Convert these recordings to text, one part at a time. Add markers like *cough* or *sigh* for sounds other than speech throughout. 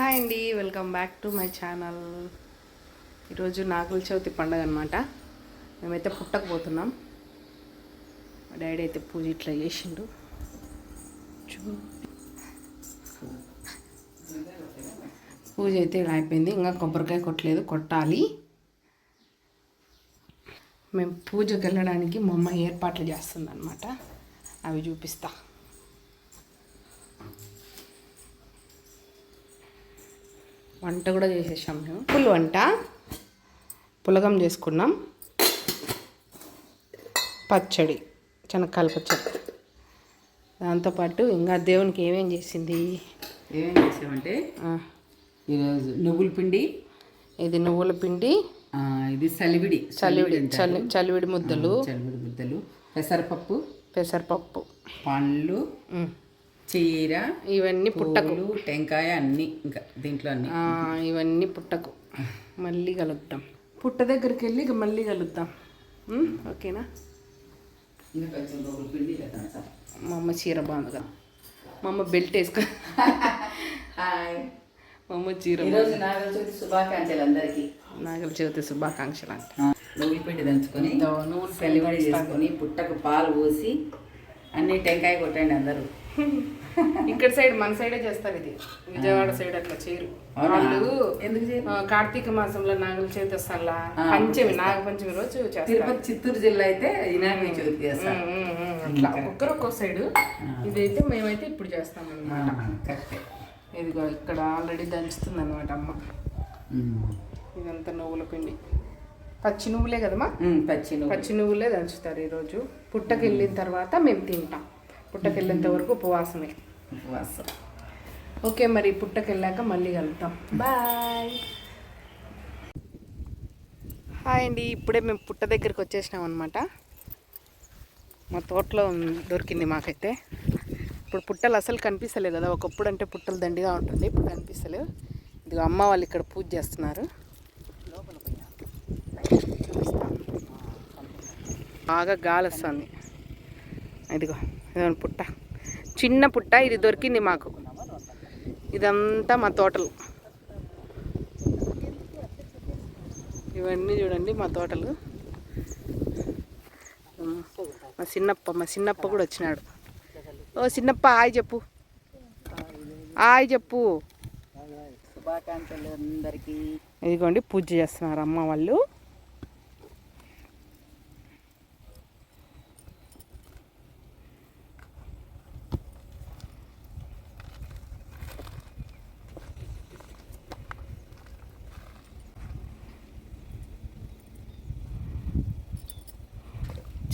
Hi అండి welcome back to my channel. ఈరోజు నాగుల చవితి పండగ అనమాట మేమైతే పుట్టకపోతున్నాం మా డాడీ అయితే పూజ ఇట్లా చేసిండు. చూ- పూజ అయితే ఇలా అయిపోయింది. ఇంకా కొబ్బరికాయ కొట్టలేదు కొట్టాలి. మేము పూజకి వెళ్ళడానికి మా అమ్మ ఏర్పాట్లు చేస్తుంది అనమాట అవి చూపిస్తాను వంట కూడా చేసేసాం మేము. పుల్ వంట. పులగం చేసుకున్నాం. పచ్చడి శనక్కాయల పచ్చడి. దాంతోపాటు ఇంకా దేవునికి ఏమేం చేసింది? ఏమేం చేసామంటే ఈరోజు నువ్వుల పిండి. ఇది నువ్వుల పిండి. ఇది చలివిడి. చలివిడి చలి చలివిడి ముద్దలు. చలివిడి ముద్దలు. పెసరపప్పు. పెసరపప్పు. పండ్లు. చీర ఇవన్నీ పుట్టకు. టెంకాయ అన్ని ఇంకా దీంట్లో అన్ని. ఇవన్నీ పుట్టకు. మళ్ళీ కలుద్దాం. పుట్ట దగ్గరికి వెళ్ళి ఇక మళ్ళీ కలుద్దాం. ఓకేనా? మా అమ్మ చీర బాగుంది కదా మా అమ్మ బెల్ట్ వేసుకో. మా అమ్మ చీర నాగల చవితి శుభాకాంక్షలు అందరికీ. నాగల చవితి శుభాకాంక్షలు అంట. నువ్వుల పిండి దంచుకొని పిండి చలివిడి చేసుకొని పుట్టకు పాలు పోసి అన్ని టెంకాయ కొట్టండి అందరూ. *laughs* ఇక్కడ సైడ్ మన సైడే చేస్తారు ఇది. విజయవాడ సైడ్ అట్లా చేయరు? వాళ్ళు ఎందుకు చేయరు? ఆ, కార్తీక మాసంలో నాగుల చవితి వస్తాలా పంచమి నాగ పంచమి రోజు చేస్తారు. తిరుపతి చిత్తూరు జిల్లా అయితే వినాయక చవితి చేస్తారు. అట్లా. ఒక్కరు ఒక్కో సైడ్. ఇదైతే మేమైతే ఇప్పుడు చేస్తాం అనమాట కరెక్టే. ఇదిగో ఇక్కడ ఆల్రెడీ దంచుతుంది అనమాట అమ్మ ఇదంతా నువ్వుల పిండి. పచ్చి నువ్వులే కదమ్మా? పచ్చి నువ్వు పచ్చి నువ్వులే దంచుతారు ఈరోజు. పుట్టకి వెళ్ళిన తర్వాత మేము తింటాం. పుట్టకి వెళ్ళేంత వరకు ఉపవాసమే. ఉపవాసం. ఓకే మరి పుట్టకి వెళ్ళాక మళ్ళీ కలుద్దాం. బాయ్. హాయ్ అండి ఇప్పుడే మేము పుట్ట దగ్గరికి వచ్చేసినాం అనమాట మా తోటలో దొరికింది మాకైతే. ఇప్పుడు పుట్టలు అసలు కనిపిస్తలేవు కదా ఒకప్పుడు అంటే పుట్టలు దండిగా ఉంటుంది ఇప్పుడు కనిపిస్తలేవు ఇదిగో అమ్మ వాళ్ళు ఇక్కడ పూజ చేస్తున్నారు. బాగా గాలి వస్తుంది. ఇదిగో. పుట్ట. చిన్న పుట్ట ఇది దొరికింది మాకు. ఇదంతా మా తోటలు. ఇవన్నీ చూడండి మా తోటలు. మా చిన్నప్ప మా చిన్నప్ప కూడా వచ్చినాడు. ఓ చిన్నప్ప హాయ్ చెప్పు. హాయ్ చెప్పు. శుభాకాంక్షలు అందరికీ. ఇదిగోండి పూజ చేస్తున్నారు అమ్మ వాళ్ళు.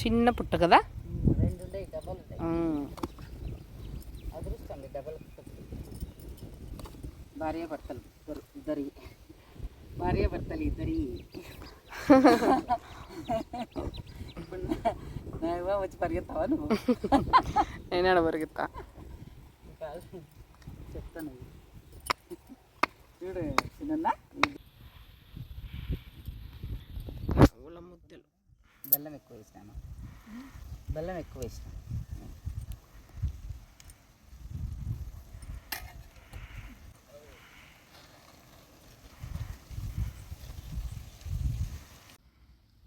చిన్న పుట్ట కదా? భార్య భర్తలు ఇద్దరు ఇద్దరి. భార్య భర్తలు ఇద్దరి. ఇప్పుడు వచ్చి పరిగెత్తావా నువ్వు? నేను పరిగెత్తా. కాదు చెప్తాను. చూడు చిన్న ముద్దలు బెల్లం ఎక్కువ వేసినాను. బెల్లం ఎక్కువ వేసిన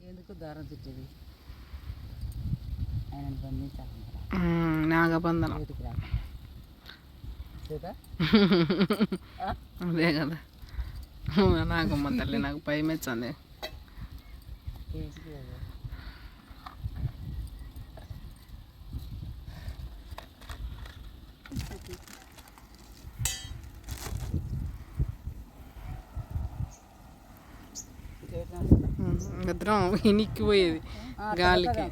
ఎందుకు దారం చుట్టేది ఆయన బంధించాలి నాగబంధనం. *laughs* అదే కదా. నాగమ్మ తల్లి నాకు భయం వేస్తుంది కేజీకి కదా. నిద్రం ఇనిక్కిపోయేది గాలికి.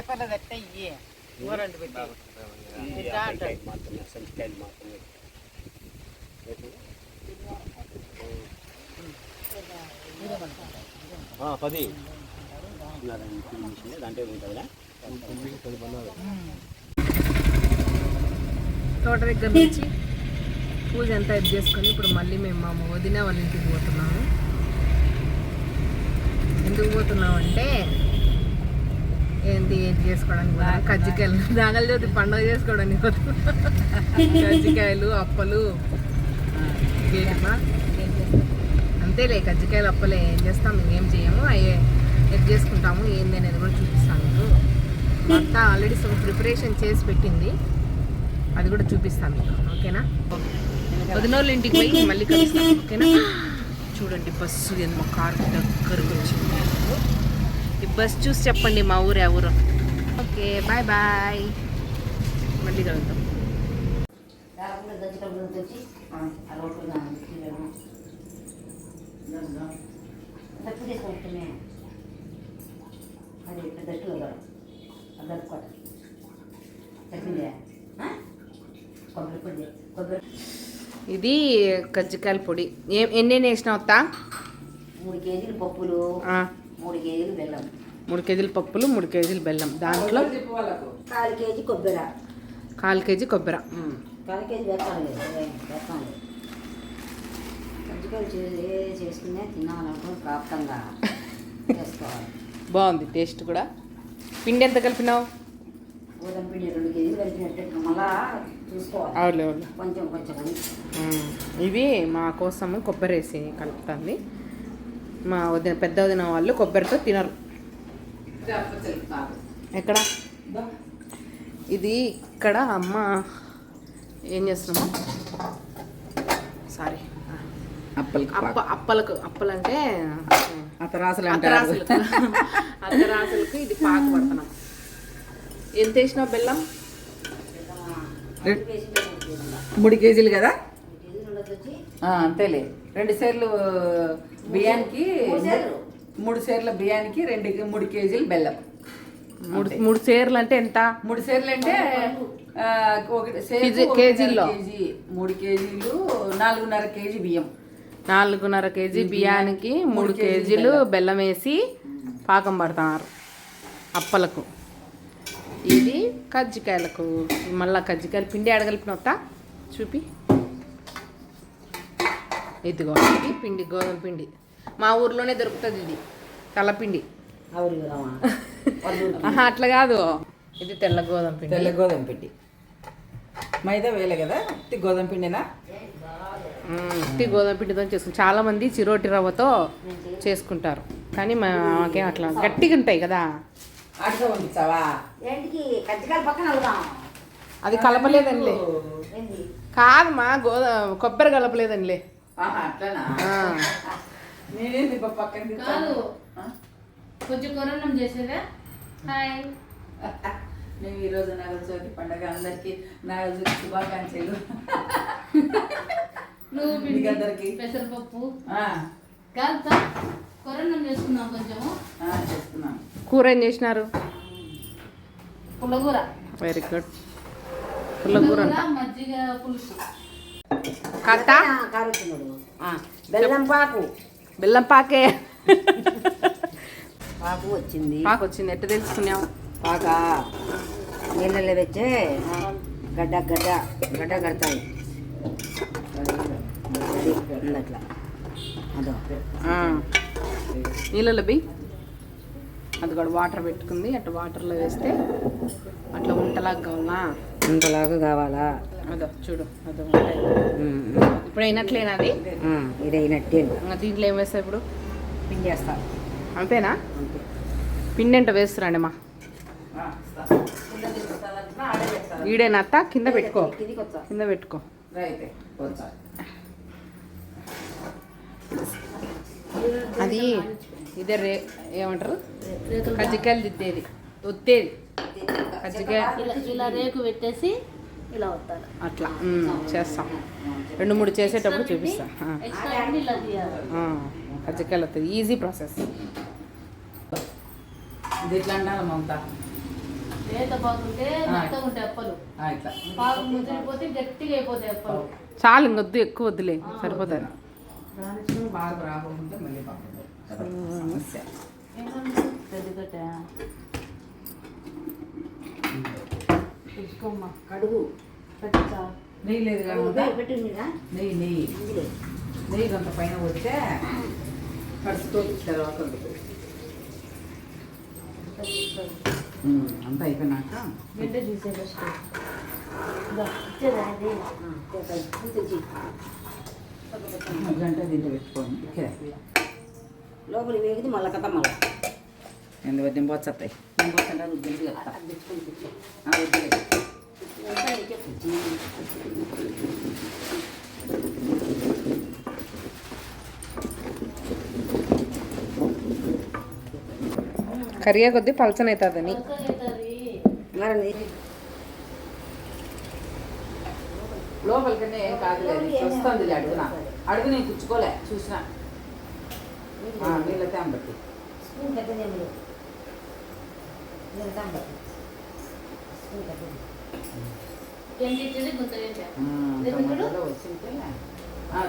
పేపర్లో ఇయ్యి. పెట్టి. సంచికాయలు మాత్రమే పది దాంట్లో ఉంటుందా తోట దగ్గర నుంచి పూజ అంతా ఇది చేసుకొని ఇప్పుడు మళ్ళీ మేము మా వదిన వాళ్ళ ఇంటికి పోతున్నాము. ఎందుకు పోతున్నాం అంటే ఏంటి ఏంటి చేసుకోవడానికి? కజ్జికాయలు. నాగల జ్యోతి పండుగ చేసుకోవడానికి కజ్జికాయలు అప్పలు? అంతేలే కజ్జికాయలు అప్పలే ఏం చేస్తాం? ఇంకేం చేయము? అయ్యే ఎది చేసుకుంటాము? ఏంది అనేది కూడా చూపిస్తాను మీకు. మా అత్త ఆల్రెడీ సగం ప్రిపరేషన్ చేసి పెట్టింది. అది కూడా చూపిస్తాను మీకు ఓకేనా? వదినోళ్ళ ఇంటికి పోయి మళ్ళీ కలుస్తాను ఓకేనా? చూడండి బస్సు మా కారు దగ్గరకు వచ్చింది. బస్ చూసి చెప్పండి మా ఊరు ఎవరు. Okay bye bye. మళ్ళీ అది చెప్పిందే కొబ్బరి పొడి కొబ్బరి ఇది కజ్జికాయల పొడి. ఏం ఎన్ని వేసినావు అత్త? మూడు కేజీలు పప్పులు మూడు కేజీలు బెల్లం. మూడు కేజీల పప్పులు మూడు కేజీలు బెల్లం. దాంట్లో కాలు కేజీ కొబ్బరి. కాలు కేజీ కొబ్బరి. కాలు కేజీ చేసుకునే బాగుంది టేస్ట్ కూడా. పిండి ఎంత కలిపినావు? గోధుమ పిండి రెండు కేజీలు కలిపినట్టు. మళ్ళా చూసుకోవాలి. అవులే అవులే కొంచెం కొంచెం అని. మ్మ్. ఇవి మా కోసము కొబ్బరి వేసి కలుపుతుంది. మా వదిన పెద్ద వదిన వాళ్ళు కొబ్బరితో తినరు. ఎక్కడ? ఇది ఇక్కడ అమ్మ ఏం చేస్తున్నాము సారీ అప్పలకి అప్ప అప్పలకు అప్పలంటే అతరాసులు అత్తరాసులకు *laughs* అత్తరాసులకు ఇది పాకు పడుతున్నాం. ఎంత వేసినావు బెల్లం? మూడు కేజీలు కదా? అంతేలే. రెండు సేర్లు బియ్యానికి మూడు సేర్ల బియ్యానికి రెండు మూడు కేజీలు బెల్లం. మూడు మూడు సేర్లు అంటే ఎంత? మూడు సేర్లు అంటే ఒకటి సేరు కేజీ- ఒకటిన్నర కేజీల్లో? కేజీ మూడు కేజీలు నాలుగున్నర కేజీ బియ్యం. నాలుగున్నర కేజీ బియ్యానికి మూడు కేజీలు బెల్లం. వేసి పాకం పడుతున్నారు అప్పలకు. ఇది కజ్జికాయలకు. మళ్ళా కజ్జికాయలు పిండి అడగలిపినొత్తా చూపి. ఇదిగో ఇది పిండి గోధుమ పిండి. మా ఊర్లోనే దొరుకుతుంది ఇది. తెల్లపిండి *laughs* ఆహా అట్లా కాదు. ఇది తెల్ల గోధుమ పిండి. తెల్ల గోధుమ పిండి. మైదా వేయలే కదా? ఉత్తి గోధుమ పిండినా. ఉత్తి గోధుమ పిండితో చేసుకుంటాం చాలా మంది చిరోటి రవ్వతో చేసుకుంటారు. కానీ మాకేం అట్లా గట్టిగా ఉంటాయి కదా. అది కలపలేదండిలే ఏంది కాదమ్మా గోధ కొబ్బరి కలపలేదండిలే ఆహా, అట్లనా? ఆ. నేనేంది పక్కన కాదు. కొంచెం కొరణం చేసేదా హాయ్. మేము ఈరోజు నాగల చవితి పండగ అందరికి నాగల చవితి శుభాకాంక్షలు. నువ్వు అందరికి పెసరపప్పు. ఆ, కాదు కొరణం చేసుకున్నాం కొంచెము. ఆ, చేస్తున్నాం. కూర ఏం చేసినారు? పుల్లగూర. Very good. పుల్లగూర మజ్జిగ పులుసు. కట్ట కారుతున్నాడు బెల్లం పాకు. బెల్లం పాకే. పాకు వచ్చింది. పాకు వచ్చింది. ఎట్ట తెలుసుకున్నావు? పాక. నీళ్ళలో వచ్చే గడ్డ గడ్డ గడ్డ కడతాయి. అట్లా అదో. నీళ్ళలో బి అది కూడా వాటర్ పెట్టుకుంది. అట్లా వాటర్లో వేస్తే అట్లా ఉంటలాగా కావాలా? ఇంతలాగా కావాలా? అదో చూడు ఇప్పుడు అయినట్లేనా అది? ఇది అయినట్టే దీంట్లో ఏం వేస్తావు ఇప్పుడు? పిండేస్తా అంతేనా? అంతే. పిండి అంటే వేస్తురండి మా ఈడేనా అత్త కింద పెట్టుకో. కింద పెట్టుకో. అది ఇదే రే ఏమంటారు? కజ్జికాయలు దిద్దేది ఒత్తేది. కజ్జికాయ ఇలా ఇలా రేకు పెట్టేసి ఇలా వస్తారు అట్లా చేస్తాం. రెండు మూడు చేసేటప్పుడు చూపిస్తా. కజ్జికాయలు వస్తుంది ఈజీ ప్రాసెస్ ఇది ఎట్లా అంటాను మమత? చాలు ఇంకొద్దు ఎక్కువ వద్దులే. సరిపోతుంది బాగా రాకుండా మళ్ళీ సమస్య. చూసుకోమ్మా కడుగు. పెట్టచ్చా నెయ్యి లేదు కానీ పెట్టిందిగా నెయ్యి నెయ్యి. నెయ్యి కొంత పైన వస్తే కడుపుతో తర్వాత అంతా అయిపోయినాక గంట చూసే ఫస్ట్. ఇచ్చేదా అది తెచ్చి గంట దీంట్లో పెట్టుకోండి లోపలి వేగితే మళ్ళీ కథ మళ్ళీ. ఎందుకు చెప్తా తెచ్చు ఆ, వద్దులే. ఇదంతా నీకే తెచ్చి కరిగే కొద్దీ పలచనవుతుందని మరి లోపలికన్నా ఏం కాదులేదు వస్తుంది అడుగున అడుగు నేను కూర్చుకోలే చూసిన నీళ్ళ తేంబట్టి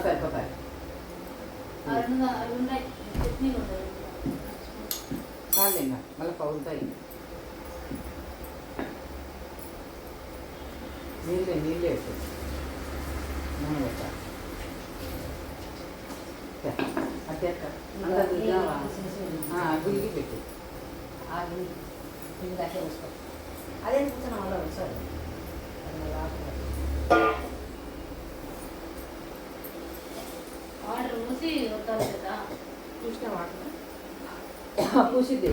సరిపోతాయి. చాలు మళ్ళీ పగులుతాయి నీళ్ళే నీళ్ళే వేసు నూనె పెట్టా. అట్టే అంతా దిగావా గులిగి పెట్టు. ఇది కట్టే వేసుకో అదే కూర్చొని మళ్ళీ ఆకుపచ్చ. వాటర్ మూసి వస్తారు కదా చూసిన వాటర్ పూసిద్ది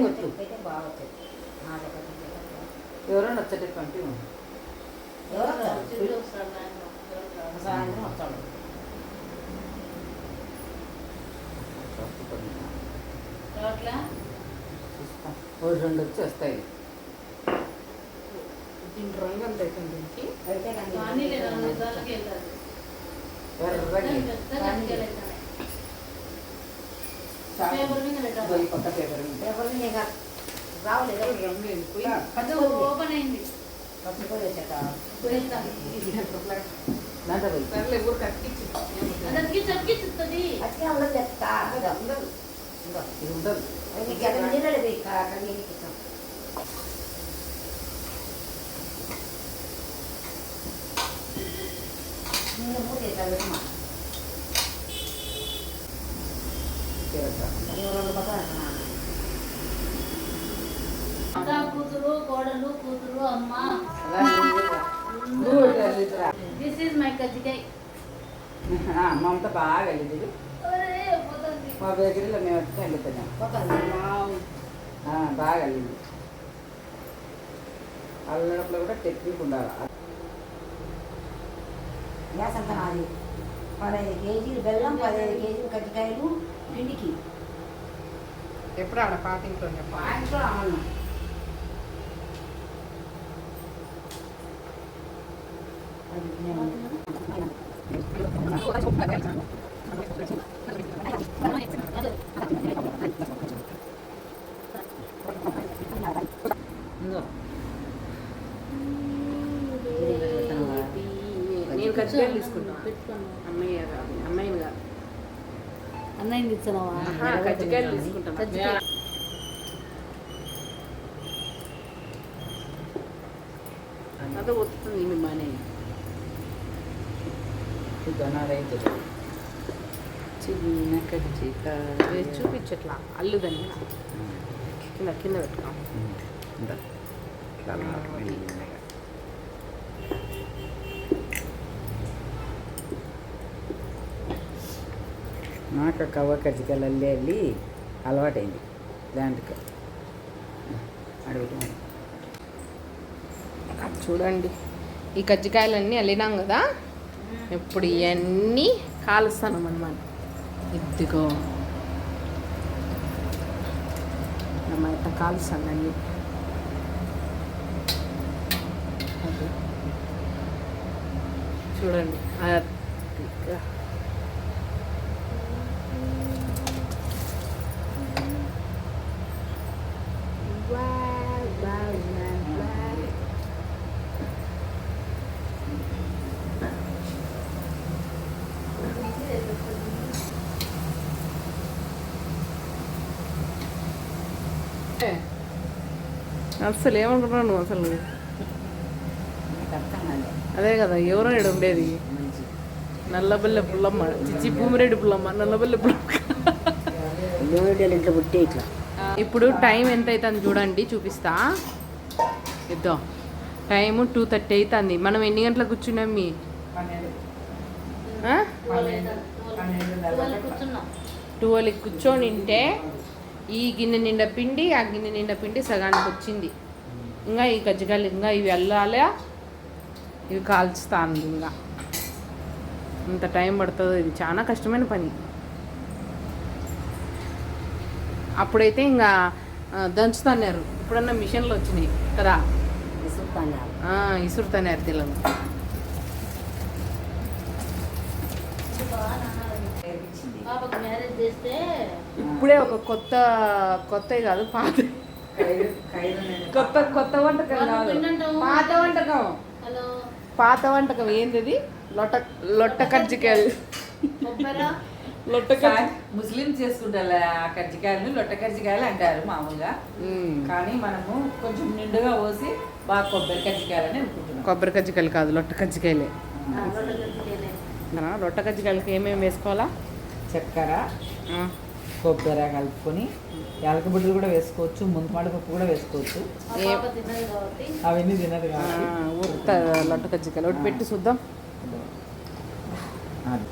వచ్చు అయితే బాగా. ఎవరైనా వచ్చేట పంపి. సాయంత్రం వస్తాడు రావట్లా? ఓ రెండు వచ్చి వస్తాయి. దీని రంగు అంత దీనికి. అయితే కానీ కానీ లేదా రెండు నిమిషాలకి వెళ్తారు. ఎర్రగా పెద్ద గట్టిగా వెళ్తాయి. పేపర్ మీద పెట్టాలి. ఈ పక్క పేపర్ ఉంది. పేపర్లు నీకు రావలేదు? రంగు అది ఓపెన్ అయింది. దాంట్లో కట్టించి అతికించి అతికిస్తుంది పచ్చిగా ఉండదు చెప్తా. ఉండదు ఇది ఉండదు కూతురు కోడలు కూతురు అమ్మ దిస్ ఈజ్ మై కజ్జికాయ మమత బాగా వెళ్ళింది మా బేకరీలో మేము వచ్చి ఆ, బాగా వెళ్ళింది అల్లడంలో కూడా టెక్నిక్ ఉండాలి. గ్యాస్ అంతా నాది పదహైదు కేజీలు బెల్లం పదహైదు కేజీలు కజ్జికాయలు పిండికి. ఎప్పుడు ఆడ పాతింట్లో చెప్పాలి పాయింట్లో అమలు ఇందో. నేను కజ్జికాయలు తీసుకుంటాను పెట్టుకోను. అమ్మయ్య కాదు అమ్మాయిని కాదు ఇచ్చావా ఆహా, కజ్జికాయలు కజ్జికాయ. అదే వస్తుంది చిన్న చూపించట్లా అల్లుదని. కింద కింద పెట్టుకో. కవ్వ కజ్జికాయలు అల్లి అల్లి అలవాటైంది. దాంట్లో అడుగుతున్నాను చూడండి. ఈ కజ్జికాయలన్నీ అల్లినాం కదా? ఇప్పుడు ఇవన్నీ కాలుస్తాను అనమాట ఇదిగో. అమ్మాయి కాలుస్తాను అన్నీ అది. చూడండి అదిగా. అసలు ఏమనుకుంటున్నావు నువ్వు అసలు? అదే కదా ఎవరో ఇక్కడ ఉండేది. నల్లబల్లె పుల్లమ్మ. చిచ్చి భూమిరెడ్డి పుల్లమ్మ నల్లబల్లె పుల్లమ్మ. నూనెలు ఇట్లా పుట్టి ఇట్లా. ఇప్పుడు టైం ఎంత అవుతుంది చూడండి చూపిస్తా. ఇద్దాం. టైము టూ థర్టీ అవుతుంది మనం ఎన్ని గంటలకు కూర్చున్నాం మీ? ట్వెల్వ్కి కూర్చొని ఉంటే ఈ గిన్నె నిండా పిండి ఆ గిన్నె నిండా పిండి సగానికి వచ్చింది. ఇంకా ఈ గజ్జికాయలు ఇంకా ఇవి వెళ్ళాలా ఇవి కాల్చుతాను ఇంకా. ఇంత టైం పడుతుంది. ఇది చాలా కష్టమైన పని. అప్పుడైతే ఇంకా ఆ, దంచుతన్నారు. ఇప్పుడన్నా మిషన్లు వచ్చినాయి కదా. ఇసురుతన్నారు. తెలంగాణ. పాపకు మ్యారేజ్ చేస్తే ఇప్పుడే ఒక కొత్త కొత్త కాదు పాత. కొత్త కొత్త వంటకం కాదు? పాత వంటకం. హలో. పాత వంటకం ఏంటిది? లొట్ట లొట్ట కజ్జికాయలు. లొట్ట ముస్లిం చేసుకుంటారు ఆ కజ్జికాయలు లొట్ట కజ్జికాయలు అంటారు మామూలుగా. కానీ మనము కొంచెం నిండుగా పోసి బాగా కొబ్బరి కజ్జికాయలని అనుకుంటున్నాం. కొబ్బరి కజ్జికాయలు కాదు లొట్ట కజ్జికాయలే. లొట్ట కజ్జికాయలకి ఏమేమి వేసుకోవాలా? చక్కెర కొబ్బరి కలుపుకొని యాలకబుడ్డలు కూడా వేసుకోవచ్చు ముంతమాడి పప్పు కూడా వేసుకోవచ్చు. అవన్నీ తినదు కాబట్టి. కజ్జికాయలు ఒకటి పెట్టి చూద్దాం. అది.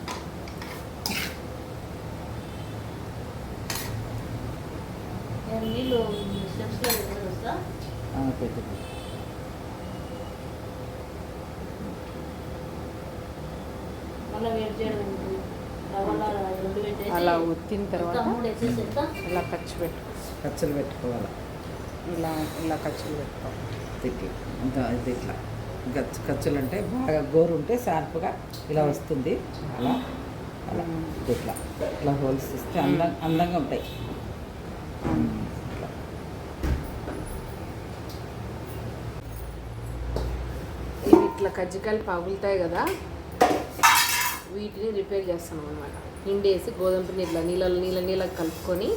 పెట్టు మళ్ళీ వేడి చేయడం ఎందుకు? రవ్వలో రెండు పెట్టేసి అలా ఉత్తిన తర్వాత ఇంకా? ఇలా ఖర్చు పెట్టు. ఖర్చులు పెట్టుకోవాలి? ఇలా ఇలా ఖర్చులు పెట్టుకో. తిట్టి. అంత ఇది ఇట్లా. ఖర్చు ఖర్చులు అంటే బాగా గోరు ఉంటే షార్ప్గా ఇలా వస్తుంది. అలా అలా. ఇది ఇట్లా. ఇట్లా హోల్స్ ఇస్తే అందం అందంగా ఉంటాయి. ఇట్లా. కజ్జికాయలు పగులుతాయి కదా వీటిని రిపేర్ చేస్తాం అనమాట పిండి వేసి గోధుమ పిండి ఇట్లా నీళ్ళ నీళ్ళ నీళ్ళ కలుపుకొని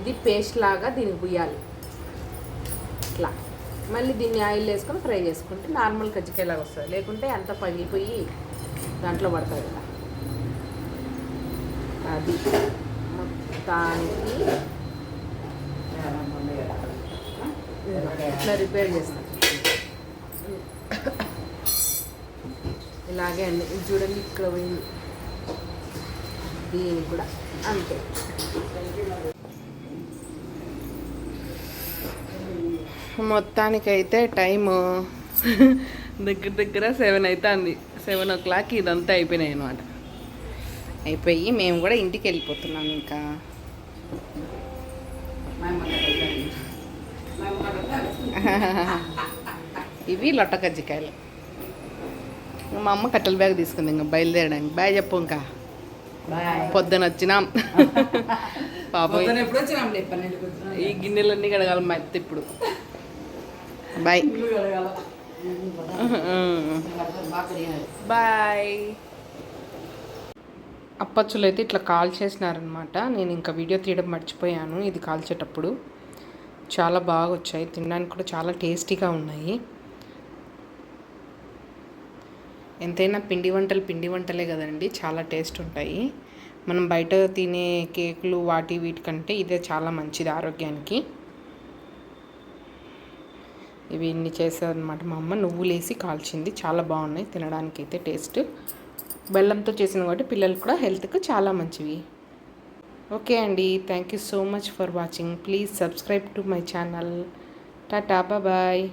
ఇది పేస్ట్ లాగా దీనికి పుయ్యాలి ఇట్లా. మళ్ళీ దీన్ని ఆయిల్ వేసుకొని ఫ్రై చేసుకుంటే నార్మల్ కజ్జికాయలాగా వస్తుంది. లేకుంటే అంత పగిలిపోయి దాంట్లో పడుతుంది కదా. అది మొత్తానికి ఇట్లా రిపేర్ చేస్తాం. ఇలాగే అండి. ఇది చూడండి ఇక్కడ పోయింది. దీనికి కూడా అంతే. మొత్తానికైతే టైము దగ్గర దగ్గర సెవెన్ అవుతుంది సెవెన్ ఓ క్లాక్ ఇదంతా అయిపోయినాయి అనమాట అయిపోయి మేము కూడా ఇంటికి వెళ్ళిపోతున్నాం ఇంకా. ఇవి లొట్ట కజ్జికాయలు మా అమ్మ కట్టెల బ్యాగ్ తీసుకుంది ఇంకా బయలుదేరడానికి. బాయ్ చెప్పు ఇంకా. పొద్దున వచ్చినాం. *laughs* పాపం ఈ గిన్నెలన్నీ కడగాలి మెత్త ఇప్పుడు. బాయ్. బాయ్. అప్పచ్చులు అయితే ఇట్లా కాల్ చేసినారనమాట నేను ఇంకా వీడియో తీయడం మర్చిపోయాను. ఇది కాల్చేటప్పుడు. చాలా బాగా వచ్చాయి తినడానికి కూడా చాలా టేస్టీగా ఉన్నాయి. ఎంతైనా పిండి వంటలు పిండి వంటలే కదండి. చాలా టేస్ట్ ఉంటాయి. మనం బయట తినే కేకులు వాటి వీటికంటే ఇదే చాలా మంచిది ఆరోగ్యానికి. ఇవి ఇన్ని చేసారనమాట మా అమ్మ. నువ్వులేసి కాల్చింది. చాలా బాగున్నాయి. తినడానికి అయితే టేస్ట్. బెల్లంతో చేసిన కాబట్టి పిల్లలు కూడా హెల్త్కి చాలా మంచివి. ఓకే అండి. Thank you so much for watching. Please subscribe to my channel. Tata bye.